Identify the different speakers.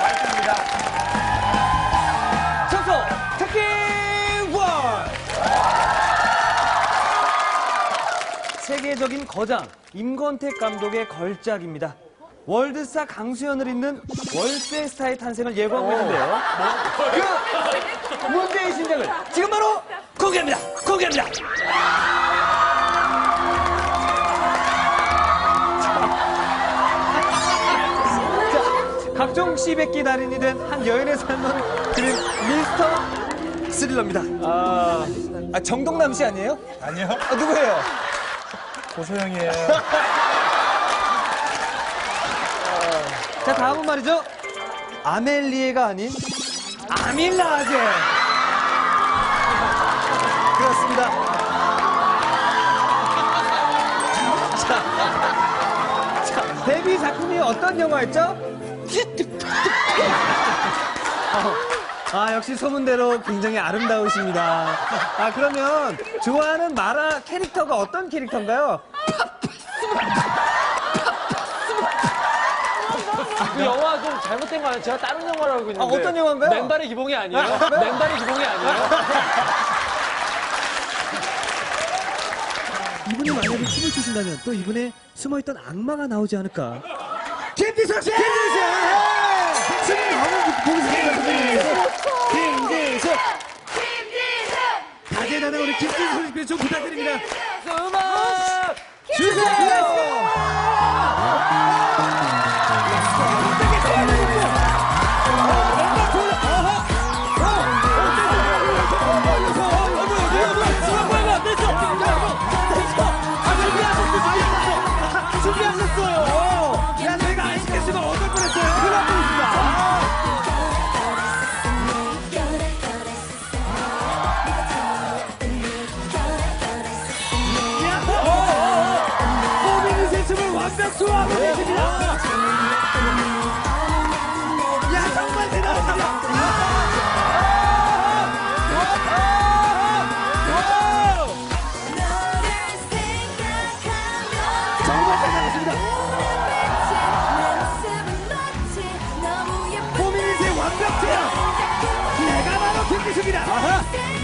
Speaker 1: 화이팅입니다.
Speaker 2: 청소 특기 원 세계적인 거장 임건택 감독의 걸작입니다. 월드스타 강수현을 잇는 월세 스타의 탄생을 예고하고 있는데요. 그 문제의 신작을 지금 바로 공개합니다. 공개합니다. 각종 씨백기 달인이 된 한 여인의 삶을 그린 미스터 스릴러입니다. 아, 아, 정동남 씨 아니에요?
Speaker 1: 아니요.
Speaker 2: 아, 누구예요?
Speaker 1: 고소영이에요.
Speaker 2: 자, 다음은 말이죠. 아멜리에가 아닌 아밀라제. 그렇습니다. 자, 자, 데뷔 작품이 어떤 영화였죠? 아, 역시 소문대로 굉장히 아름다우십니다. 아, 그러면 좋아하는 마라 캐릭터가 어떤 캐릭터인가요?
Speaker 3: 그 영화 좀 잘못된 거 아니에요? 제가 다른 영화를 알고 있는데.
Speaker 2: 아, 어떤 영화인가요?
Speaker 3: 맨발의 기봉이 아니에요?
Speaker 2: 아, 네?
Speaker 3: 맨발의 기봉이 아니에요?
Speaker 2: 이분이 만약에 춤을 추신다면 또 이분의 숨어있던 악마가 나오지 않을까? 김지석 씨! 김지석 씨! 춤 나오는 보기 좋습니다. 김지석! 다재다능 우리 김지석 선생님 좀 부탁드립니다.
Speaker 3: 음악!
Speaker 2: 주세요! 새 춤을 완벽 소화하고 계십니다. 야, 정말 대단하십니다. 정말 대단하십니다. 호민이 새 완벽 제압. 내가 바로 김기수입니다. 아하.